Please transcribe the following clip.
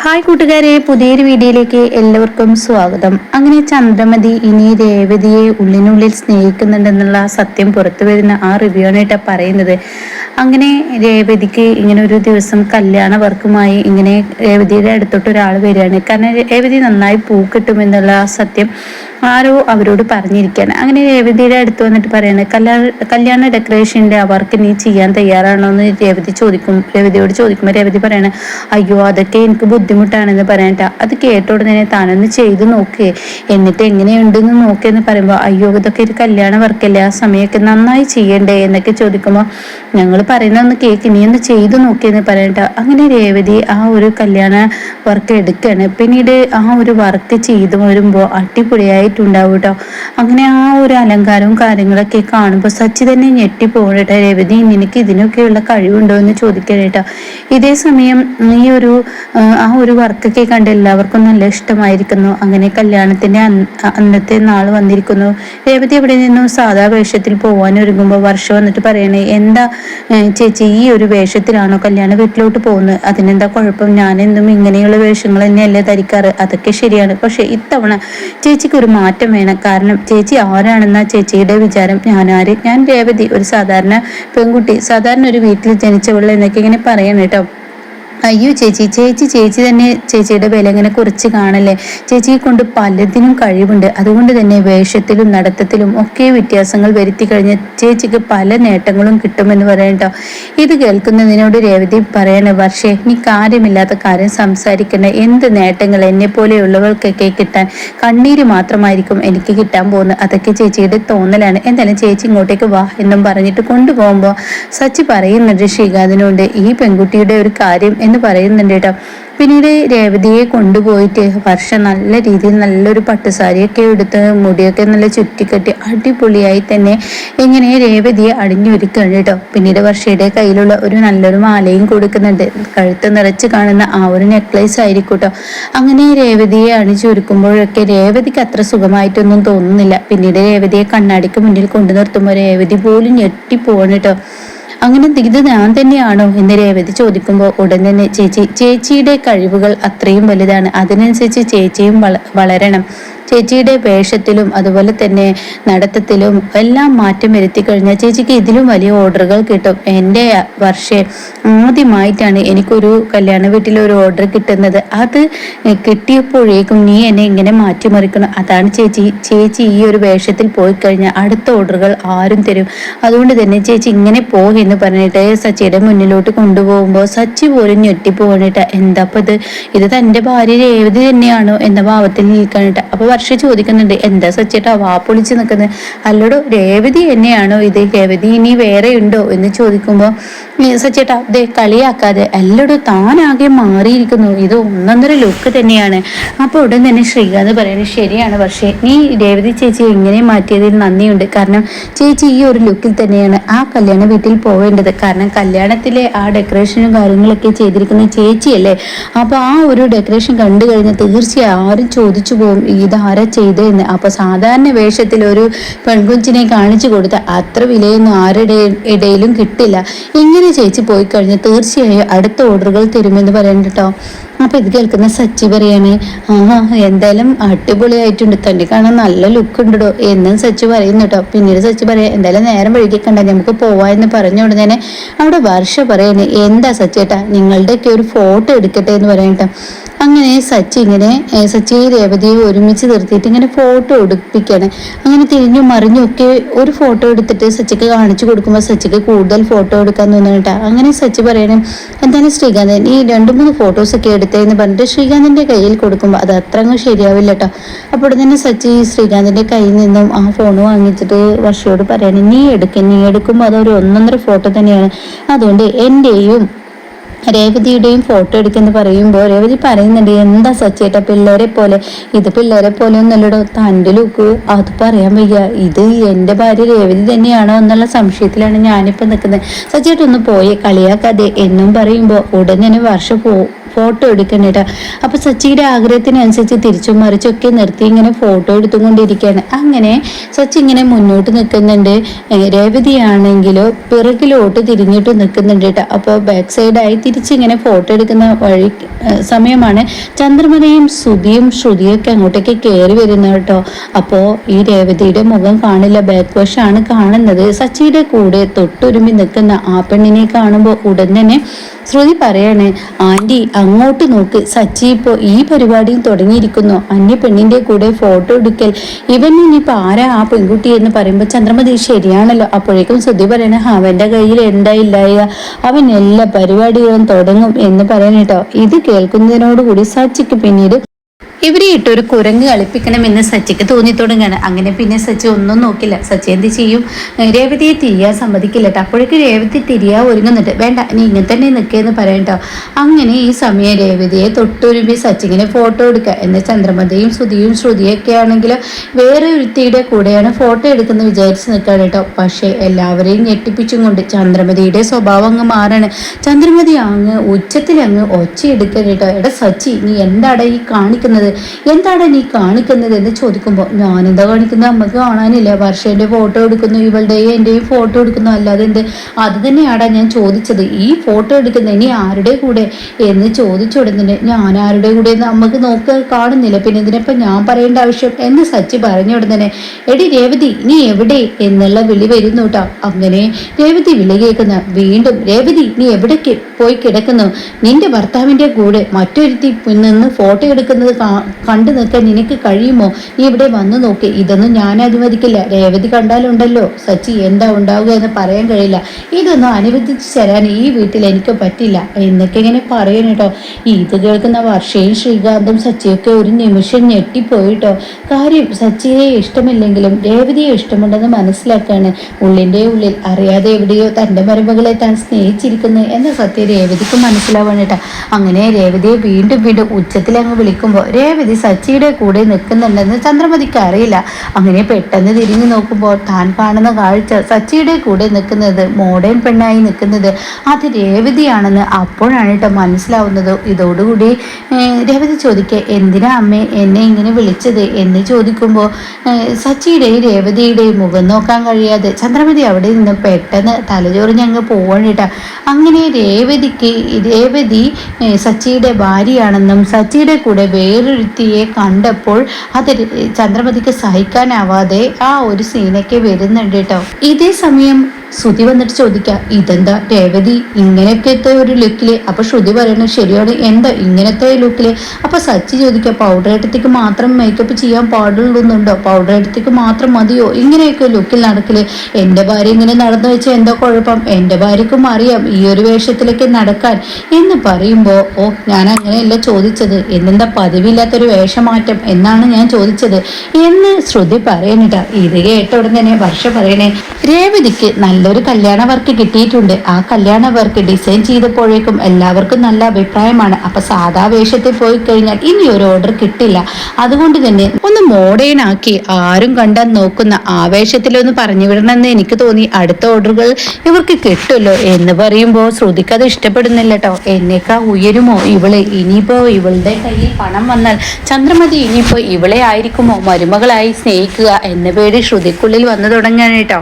Hi കൂട്ടുകാരെ പുതിയൊരു വീഡിയോയിലേക്ക് എല്ലാവർക്കും സ്വാഗതം. അങ്ങനെ ചന്ദ്രമതി ഇനി രേവതിയെ ഉള്ളിനുള്ളിൽ സ്നേഹിക്കുന്നുണ്ടെന്നുള്ള സത്യം പുറത്തു വരുന്ന ആ റിവ്യൂ കേട്ടോ പറയുന്നത്. അങ്ങനെ രേവതിക്ക് ഇങ്ങനെ ഒരു ദിവസം കല്യാണ വർക്കുമായി ഇങ്ങനെ രേവതിയുടെ അടുത്തോട്ട് ഒരാൾ വരികയാണ്. കാരണം രേവതി നന്നായി പൂ കിട്ടുമെന്നുള്ള സത്യം ആരോ അവരോട് പറഞ്ഞിരിക്കുകയാണ് അങ്ങനെ രേവതിയുടെ അടുത്ത് വന്നിട്ട് പറയാണ് കല്യാണ കല്യാണ ഡെക്കറേഷന്റെ അവർക്ക് വർക്ക് നീ ചെയ്യാൻ തയ്യാറാണോ? എന്ന് രേവതി ചോദിക്കും രേവതിയോട് ചോദിക്കുമ്പോൾ രേവതി പറയാണ് അയ്യോ അതൊക്കെ എനിക്ക് ബുദ്ധിമുട്ടാണെന്ന് പറയാനിട്ട അത് കേട്ട ഉടനെ താനൊന്ന് ചെയ്ത് നോക്കേ. എന്നിട്ട് എങ്ങനെയുണ്ടെന്ന് നോക്കിയെന്ന് പറയുമ്പോൾ അയ്യോ ഇതൊക്കെ ഒരു കല്യാണ വർക്കല്ലേ ആ സമയമൊക്കെ നന്നായി ചെയ്യണ്ടേ? എന്നൊക്കെ ചോദിക്കുമ്പോൾ ഞങ്ങൾ പറയുന്ന ഒന്ന് നീ ഒന്ന് ചെയ്ത് നോക്കിയെന്ന് പറയണ്ട അങ്ങനെ രേവതി ആ ഒരു കല്യാണ വർക്ക് എടുക്കുകയാണ് പിന്നീട് ആ ഒരു വർക്ക് ചെയ്ത് വരുമ്പോൾ അടിപൊളിയായിട്ടുണ്ടാവും കേട്ടോ അങ്ങനെ ആ ഒരു അലങ്കാരവും കാര്യങ്ങളൊക്കെ കാണുമ്പോൾ സച്ചി തന്നെ ഞെട്ടി രവതി രേവതി നിനക്ക് ഇതിനൊക്കെയുള്ള കഴിവുണ്ടോ എന്ന് ചോദിക്കണേട്ടോ ഇതേ സമയം ഈ ഒരു ആ ഒരു വർക്കൊക്കെ കണ്ട് എല്ലാവർക്കും നല്ല ഇഷ്ടമായിരിക്കുന്നു. അങ്ങനെ കല്യാണത്തിന്റെ അന്നത്തെ നാൾ വന്നിരിക്കുന്നു. രേവതി എവിടെ നിന്നും സാധാ വേഷത്തിൽ പോവാൻ ഒരുങ്ങുമ്പോൾ വർഷം വന്നിട്ട് പറയണേ എന്താ ചേച്ചി ഈ ഒരു വേഷത്തിലാണോ കല്യാണ വീട്ടിലോട്ട് പോകുന്നത്? അതിനെന്താ കുഴപ്പം? ഞാനെന്നും ഇങ്ങനെയുള്ള വേഷങ്ങൾ തന്നെയല്ലേ ധരിക്കാറ്? അതൊക്കെ ശരിയാണ്. പക്ഷെ ഇത്തവണ ചേച്ചിക്ക് ഒരു മാറ്റം വേണം. കാരണം ചേച്ചി ആരാണെന്ന ചേച്ചിയുടെ വിചാരം. ഞാനാര്? ഞാൻ രേവതി ഒരു സാധാരണ പെൺകുട്ടി. സാധാരണ ഒരു വീട്ടിൽ ജനിച്ചവൾ എന്നൊക്കെ ഇങ്ങനെ പറയണം കേട്ടോ. അയ്യോ ചേച്ചി ചേച്ചി ചേച്ചി തന്നെ ചേച്ചിയുടെ വില ഇങ്ങനെ കുറച്ച് കാണല്ലേ? ചേച്ചിയെ കൊണ്ട് പലതിനും കഴിവുണ്ട്. അതുകൊണ്ട് തന്നെ വേഷത്തിലും നടത്തത്തിലും ഒക്കെ വ്യത്യാസങ്ങൾ വരുത്തി കഴിഞ്ഞ ചേച്ചിക്ക് പല നേട്ടങ്ങളും കിട്ടുമെന്ന് പറയണ്ടോ ഇത് കേൾക്കുന്നതിനോട് രേവതി പറയണ വർഷേ നീ കാര്യമില്ലാത്ത കാര്യം സംസാരിക്കേണ്ട. എന്ത് നേട്ടങ്ങൾ എന്നെ പോലെയുള്ളവർക്കൊക്കെ കിട്ടാൻ? കണ്ണീര് മാത്രമായിരിക്കും എനിക്ക് കിട്ടാൻ പോകുന്നത്. അതൊക്കെ ചേച്ചിയുടെ തോന്നലാണ്. എന്തായാലും ചേച്ചി ഇങ്ങോട്ടേക്ക് വാ എന്നും പറഞ്ഞിട്ട് കൊണ്ടുപോകുമ്പോൾ സച്ചി പറയുന്നുണ്ട് ശ്രീകാന്തിനോട് ഈ പെൺകുട്ടിയുടെ ഒരു കാര്യം എന്ന് പറയുന്നുണ്ട് കേട്ടോ. പിന്നീട് രേവതിയെ കൊണ്ടുപോയിട്ട് വർഷം നല്ല രീതിയിൽ നല്ലൊരു പട്ടുസാരിയൊക്കെ എടുത്ത് മുടിയൊക്കെ നല്ല ചുറ്റിക്കെട്ടി അടിപൊളിയായി തന്നെ ഇങ്ങനെ രേവതിയെ അടിഞ്ഞൊരുക്കുകയാണ് കേട്ടോ. പിന്നീട് വർഷയുടെ കയ്യിലുള്ള ഒരു നല്ലൊരു മാലയും കൊടുക്കുന്നുണ്ട്. കഴുത്ത് നിറച്ച് കാണുന്ന ആ ഒരു നെക്ലേസ് ആയിരിക്കും കേട്ടോ. അങ്ങനെ രേവതിയെ അണിച്ചൊരുക്കുമ്പോഴൊക്കെ രേവതിക്ക് അത്ര സുഖമായിട്ടൊന്നും തോന്നുന്നില്ല. പിന്നീട് രേവതിയെ കണ്ണാടിക്ക് മുന്നിൽ കൊണ്ടു നിർത്തുമ്പോൾ രേവതി പോലും ഞെട്ടിപ്പോവാണ് കേട്ടോ. അങ്ങനെ ഇത് ഞാൻ തന്നെയാണോ എന്ന് രേവതി ചോദിക്കുമ്പോൾ ഉടൻ തന്നെ ചേച്ചി ചേച്ചിയുടെ കഴിവുകൾ അത്രയും വലുതാണ്. അതിനനുസരിച്ച് ചേച്ചിയും വളരണം. ചേച്ചിയുടെ വേഷത്തിലും അതുപോലെ തന്നെ നടത്തത്തിലും എല്ലാം മാറ്റം വരുത്തി കഴിഞ്ഞാൽ ചേച്ചിക്ക് ഇതിലും വലിയ ഓർഡറുകൾ കിട്ടും. എന്റെ വർഷേ ആദ്യമായിട്ടാണ് എനിക്കൊരു കല്യാണ വീട്ടിൽ ഒരു ഓർഡർ കിട്ടുന്നത്. അത് കിട്ടിയപ്പോഴേക്കും നീ എന്നെ ഇങ്ങനെ മാറ്റിമറിക്കണം. അതാണ് ചേച്ചി ചേച്ചി ഈ ഒരു വേഷത്തിൽ പോയി കഴിഞ്ഞാൽ അടുത്ത ഓർഡറുകൾ ആരും തരും. അതുകൊണ്ട് തന്നെ ചേച്ചി ഇങ്ങനെ പോകും എന്ന് പറഞ്ഞിട്ട് സച്ചിയുടെ മുന്നിലോട്ട് കൊണ്ടുപോകുമ്പോൾ സച്ചി പോലും ഞെട്ടിപ്പോകണിട്ട് എന്താപ്പത്? ഇത് തന്റെ ഭാര്യ രേവതി തന്നെയാണോ എന്ന ഭാവത്തിൽ നിൽക്കാനിട്ട്. അപ്പോൾ വർഷ ചോദിക്കുന്നുണ്ട് എന്താ സച്ചേട്ടാ വാ പൊളിച്ച് നിൽക്കുന്നത് അല്ലടോ രേവതി എന്നെയാണോ ഇത്? രേവതി ഇനി വേറെ ഉണ്ടോ? എന്ന് ചോദിക്കുമ്പോൾ സച്ചേട്ടാ ദേ കളിയാക്കാതെ. അല്ലടോ താനാകെ മാറിയിരിക്കുന്നു. ഇത് ഒന്നൊന്നര ലുക്ക് തന്നെയാണ്. അപ്പോൾ ഉടൻ തന്നെ ശ്രീകാന്ത് പറയുന്നത് ശരിയാണ് പക്ഷേ നീ രേവതി ചേച്ചി എങ്ങനെ മാറ്റിയതിൽ നന്ദിയുണ്ട്. കാരണം ചേച്ചി ഈ ഒരു ലുക്കിൽ തന്നെയാണ് ആ കല്യാണ വീട്ടിൽ പോവേണ്ടത്. കാരണം കല്യാണത്തിലെ ആ ഡെക്കറേഷനും കാര്യങ്ങളൊക്കെ ചെയ്തിരിക്കുന്ന ചേച്ചിയല്ലേ? അപ്പോൾ ആ ഒരു ഡെക്കറേഷൻ കണ്ടു കഴിഞ്ഞാൽ തീർച്ചയായും ആരും ചോദിച്ചു പോകും ഇത് ആരാ ചെയ്തതെന്ന് അപ്പൊ സാധാരണ വേഷത്തിൽ ഒരു പെൺകുഞ്ചിനെ കാണിച്ചു കൊടുത്ത അത്ര വിലയൊന്നും ആരുടെ ഇടയിലും കിട്ടില്ല. ഇങ്ങനെ ചേച്ചി പോയി കഴിഞ്ഞാൽ തീർച്ചയായും അടുത്ത ഓർഡറുകൾ തരുമെന്ന് പറയണ്ട കേട്ടോ. അപ്പൊ ഇത് കേൾക്കുന്ന സച്ചി പറയാണ് ആ എന്തായാലും അടിപൊളിയായിട്ടുണ്ട്. തന്നെ കാണാൻ നല്ല ലുക്ക് ഉണ്ടോ എന്നും സച്ചി പറയുന്നു കേട്ടോ. പിന്നീട് സച്ചി പറയാം എന്തായാലും നേരം വഴുകിക്കണ്ട നമുക്ക് പോവാ എന്ന് പറഞ്ഞ ഉടനെ അവിടെ വർഷ പറയണേ എന്താ സച്ചേട്ടാ നിങ്ങളുടെയൊക്കെ ഒരു ഫോട്ടോ എടുക്കട്ടെ എന്ന് പറയട്ടോ അങ്ങനെ സച്ചി ഇങ്ങനെ സച്ചി രേവതിയെ ഒരുമിച്ച് നിർത്തിയിട്ട് ഇങ്ങനെ ഫോട്ടോ എടുപ്പിക്കുകയാണ് അങ്ങനെ തിരിഞ്ഞു മറിഞ്ഞു ഒക്കെ ഒരു ഫോട്ടോ എടുത്തിട്ട് സച്ചിക്ക് കാണിച്ചു കൊടുക്കുമ്പോൾ സച്ചിക്ക് കൂടുതൽ ഫോട്ടോ എടുക്കാൻ തോന്നുന്നുട്ടാ അങ്ങനെ സച്ചി പറയണേ എന്താണ് ശ്രീകാന്തൻ ഈ രണ്ടു മൂന്ന് ഫോട്ടോസ് ഒക്കെ എടുത്തതെന്ന് പറഞ്ഞിട്ട് ശ്രീകാന്തിന്റെ കയ്യിൽ കൊടുക്കുമ്പോൾ അത് അത്ര അങ്ങ് ശരിയാവില്ല കേട്ടോ. അപ്പോൾ തന്നെ സച്ചി ശ്രീകാന്തിന്റെ കയ്യിൽ നിന്നും ആ ഫോൺ വാങ്ങിച്ചിട്ട് വർഷയോട് പറയണേ നീ എടുക്കും നീ എടുക്കുമ്പോൾ അതൊരു ഒന്നൊന്നര ഫോട്ടോ തന്നെയാണ്. അതുകൊണ്ട് എന്റെയും രേവതിയുടെയും ഫോട്ടോ എടുക്കുന്നു പറയുമ്പോൾ രേവതി പറയുന്നുണ്ട് എന്താ സച്ചേട്ട പിള്ളേരെ പോലെ? ഇത് പിള്ളേരെ പോലെ ഒന്നല്ലടോ തന്റെ ലുക്ക് അത് പറയാൻ വയ്യ. ഇത് എന്റെ ഭാര്യ രേവതി തന്നെയാണോ എന്നുള്ള സംശയത്തിലാണ് ഞാനിപ്പോൾ നിൽക്കുന്നത്. സച്ചേട്ട ഒന്ന് പോയി കളിയാക്കാതെ. എന്നും പറയുമ്പോൾ ഉടനെ വർഷം പോ ഫോട്ടോ എടുക്കണേട്ടാ അപ്പോൾ സച്ചിയുടെ ആഗ്രഹത്തിനനുസരിച്ച് തിരിച്ചും മറിച്ചൊക്കെ നിർത്തി ഇങ്ങനെ ഫോട്ടോ എടുത്തുകൊണ്ടിരിക്കുകയാണ്. അങ്ങനെ സച്ചി ഇങ്ങനെ മുന്നോട്ട് നിൽക്കുന്നുണ്ട്. രേവതിയാണെങ്കിലോ പിറകിലോട്ട് തിരിഞ്ഞിട്ട് നിൽക്കുന്നുണ്ട് കേട്ടോ അപ്പോൾ ബാക്ക് സൈഡായി തിരിച്ചിങ്ങനെ ഫോട്ടോ എടുക്കുന്ന വഴി സമയമാണ്. ചന്ദ്രമലയും ശ്രുതിയും ശ്രുതിയൊക്കെ അങ്ങോട്ടേക്ക് കയറി വരുന്നത് കേട്ടോ. അപ്പോൾ ഈ രേവതിയുടെ മുഖം കാണില്ല. ബാക്ക് വശാണ് കാണുന്നത്. സച്ചിയുടെ കൂടെ തൊട്ടുരുമി നിൽക്കുന്ന ആ പെണ്ണിനെ കാണുമ്പോൾ ഉടൻ തന്നെ ശ്രുതി പറയാണ് ആന്റി അങ്ങോട്ട് നോക്ക്. സച്ചി ഇപ്പോൾ ഈ പരിപാടിയും തുടങ്ങിയിരിക്കുന്നു. അന്യ പെണ്ണിന്റെ കൂടെ ഫോട്ടോ എടുക്കൽ. ഇവൻ ഇനിയിപ്പോൾ ആരാ ആ പെൺകുട്ടി എന്ന് പറയുമ്പോൾ ചന്ദ്രമതി ശരിയാണല്ലോ. അപ്പോഴേക്കും ശ്രുതി പറയണ അവന്റെ കയ്യിൽ എന്താ ഇല്ലായ അവൻ എല്ലാ പരിപാടികളും തുടങ്ങും എന്ന് പറയണേട്ടോ ഇത് കേൾക്കുന്നതിനോടുകൂടി സച്ചിക്ക് പിന്നീട് ഇവരെ ഇട്ട് ഒരു കുരങ്ങ് കളിപ്പിക്കണമെന്ന് സച്ചിക്ക് തോന്നി തുടങ്ങുകയാണ് അങ്ങനെ പിന്നെ സച്ചി ഒന്നും നോക്കില്ല. സച്ചി എന്ത് ചെയ്യും? രേവതിയെ തിരിയാൻ സമ്മതിക്കില്ല കേട്ടോ അപ്പോഴേക്ക് രേവതി തിരിയാ ഒരുങ്ങുന്നുണ്ട്. വേണ്ട നീ ഇങ്ങനെ തന്നെ നിൽക്കേന്ന് പറയണ്ടോ അങ്ങനെ ഈ സമയം രേവതിയെ തൊട്ടുരുമ്പി സച്ചിങ്ങനെ ഫോട്ടോ എടുക്കുക എന്നാൽ ചന്ദ്രമതയും ശ്രുതിയും ശ്രുതിയൊക്കെ ആണെങ്കിൽ വേറെ ഒരുത്തിയുടെ കൂടെയാണ് ഫോട്ടോ എടുക്കുന്ന വിചാരിച്ച് നിൽക്കുകയാണ് കേട്ടോ പക്ഷേ എല്ലാവരെയും ഞെട്ടിപ്പിച്ചും കൊണ്ട് ചന്ദ്രമതിയുടെ സ്വഭാവം അങ്ങ് മാറാണ്. ചന്ദ്രമതി അങ്ങ് ഉച്ചത്തിൽ അങ്ങ് ഒച്ചയെടുക്കുക കേട്ടോ എടാ സച്ചി നീ എന്താടാ ഈ കാണിക്കുന്നത്? എന്താണ് നീ കാണിക്കുന്നത് എന്ന് ചോദിക്കുമ്പോൾ എന്താ കാണിക്കുന്നത്? അമ്മയ്ക്ക് കാണാനില്ല. വർഷേന്റെ ഫോട്ടോ എടുക്കുന്നു ഇവളുടെയും എന്റെയും ഫോട്ടോ എടുക്കുന്നു. അല്ലാതെ എന്ത്? അത് തന്നെയാടാ ഞാൻ ചോദിച്ചത്. ഈ ഫോട്ടോ എടുക്കുന്ന ഇനി ആരുടെ കൂടെ? എന്ന് ചോദിച്ചു ഉടനെ ഞാൻ ആരുടെ കൂടെ എന്ന് അമ്മയ്ക്ക് നോക്കുക കാണുന്നില്ല. പിന്നെ ഇതിനിപ്പോൾ ഞാൻ പറയേണ്ട ആവശ്യം? എന്ന് സച്ചി പറഞ്ഞു ഉടനെ എടി രേവതി നീ എവിടെ? എന്നുള്ള വിളി വരുന്നു കേട്ടോ അങ്ങനെ രേവതി വിളി കേൾക്കുന്ന വീണ്ടും രേവതി നീ എവിടെ പോയി കിടക്കുന്നു? നിന്റെ ഭർത്താവിന്റെ കൂടെ മറ്റൊരുത്തി നിന്ന് ഫോട്ടോ എടുക്കുന്നത് കാ- കണ്ടു നിൽക്കാൻ നിനക്ക് കഴിയുമോ? നീ ഇവിടെ വന്നു നോക്കി. ഇതൊന്നും ഞാൻ അനുവദിക്കില്ല. രേവതി കണ്ടാലുണ്ടല്ലോ. സച്ചി എന്താ ഉണ്ടാവുക എന്ന് പറയാൻ കഴിയില്ല. ഇതൊന്നും അനുവദിച്ചു തരാൻ ഈ വീട്ടിൽ എനിക്ക് പറ്റില്ല. എന്നൊക്കെ ഇങ്ങനെ പറയണം കേട്ടോ. ഇത് കേൾക്കുന്ന വർഷയും ശ്രീകാന്തും സച്ചിയൊക്കെ ഒരു നിമിഷം ഞെട്ടിപ്പോയിട്ടോ. കാര്യം സച്ചിയെ ഇഷ്ടമില്ലെങ്കിലും രേവതിയെ ഇഷ്ടമുണ്ടെന്ന് മനസ്സിലാക്കാണ്. ഉള്ളിന്റെ ഉള്ളിൽ അറിയാതെ എവിടെയോ തന്റെ മരുമകളെ താൻ സ്നേഹിച്ചിരിക്കുന്നു എന്ന സത്യം രേവതിക്ക് മനസ്സിലാവാണ് കേട്ടോ. അങ്ങനെ രേവതിയെ വീണ്ടും വീണ്ടും ഉച്ചത്തിൽ അങ്ങ് വിളിക്കുമ്പോൾ രേവതി സച്ചിയുടെ കൂടെ നിൽക്കുന്നുണ്ടെന്ന് ചന്ദ്രമതിക്ക് അറിയില്ല. അങ്ങനെ പെട്ടെന്ന് തിരിഞ്ഞു നോക്കുമ്പോൾ താൻ കാണുന്ന കാഴ്ച സച്ചിയുടെ കൂടെ നിൽക്കുന്നത് മോഡേൺ പെണ്ണായി നിൽക്കുന്നത്. അത് രേവതിയാണെന്ന് അപ്പോഴാണ് കേട്ടോ മനസ്സിലാവുന്നത്. ഇതോടുകൂടി രേവതി ചോദിക്കുക എന്തിനാ അമ്മേ എന്നെ ഇങ്ങനെ വിളിച്ചത്? എന്ന് ചോദിക്കുമ്പോൾ സച്ചിയുടെയും രേവതിയുടെയും മുഖം നോക്കാൻ കഴിയാതെ ചന്ദ്രമതി അവിടെ നിന്ന് പെട്ടെന്ന് തലചോറിഞ്ഞ് പോവാണ് കേട്ടോ. അങ്ങനെ രേവതിക്ക് രേവതി സച്ചിയുടെ ഭാര്യയാണെന്നും സച്ചിയുടെ കൂടെ വേറൊരുത്തിയെ കണ്ടപ്പോൾ അത് ചന്ദ്രമതിക്ക് സഹിക്കാനാവാതെ ആ ഒരു സീനൊക്കെ വരുന്നുണ്ട് കേട്ടോ. ഇതേ സമയം ശ്രുതി വന്നിട്ട് ചോദിക്കാം ഇതെന്താ രേവതി ഇങ്ങനെയൊക്കെ ഒരു ലുക്കിൽ അപ്പൊ ശ്രുതി പറയണത് ശരിയാണ് എന്താ ഇങ്ങനത്തെ ലുക്കിൽ അപ്പൊ സച്ചി ചോദിക്ക പൗഡർ എടുത്തേക്ക് മാത്രം മേക്കപ്പ് ചെയ്യാൻ പാടുള്ളൂന്നുണ്ടോ? പൗഡർ എടുത്തേക്ക് മാത്രം മതിയോ? ഇങ്ങനെയൊക്കെ ലുക്കിൽ നടക്കൽ. എന്റെ ഭാര്യ ഇങ്ങനെ നടന്നു വെച്ചാൽ എന്താ കുഴപ്പം? എന്റെ ഭാര്യക്കും അറിയാം ഈ ഒരു വേഷത്തിലേക്ക് നടക്കാൻ. എന്ന് പറയുമ്പോ ഓ ഞാൻ അങ്ങനെയല്ല ചോദിച്ചത്. എന്നെന്താ പതിവില്ലാത്തൊരു വേഷമാറ്റം എന്നാണ് ഞാൻ ചോദിച്ചത് എന്ന് ശ്രുതി പറയണിട്ട. ഇത് കേട്ട ഉടൻ തന്നെ വർഷ പറയണേ. രേവതിക്ക് നല്ലൊരു കല്യാണ വർക്ക് കിട്ടിയിട്ടുണ്ട്. ആ കല്യാണ വർക്ക് ഡിസൈൻ ചെയ്തപ്പോഴേക്കും എല്ലാവർക്കും നല്ല അഭിപ്രായമാണ്. അപ്പൊ സാധാ വേഷത്തിൽ പോയി കഴിഞ്ഞാൽ ഇനി ഒരു ഓർഡർ കിട്ടില്ല. അതുകൊണ്ട് തന്നെ ഒന്ന് മോഡേൺ ആക്കി ആരും കണ്ടാൽ നോക്കുന്ന ആവേശത്തിലൊന്ന് പറഞ്ഞു വിടണമെന്ന് എനിക്ക് തോന്നി. അടുത്ത ഓർഡറുകൾ ഇവർക്ക് കിട്ടുമല്ലോ എന്ന് പറയുമ്പോൾ ശ്രുതിക്ക് അത് ഇഷ്ടപ്പെടുന്നില്ല കേട്ടോ എന്നേക്കാ ഉയരുമോ ഇവൾ? ഇനിയിപ്പോ ഇവളുടെ കയ്യിൽ പണം വന്നാൽ ചന്ദ്രമതി ഇനിയിപ്പോ ഇവളെ ആയിരിക്കുമോ? മരുമകളായി സ്നേഹിക്കുക എന്ന പേടി ശ്രുതിക്കുള്ളിൽ വന്നു തുടങ്ങാണ് കേട്ടോ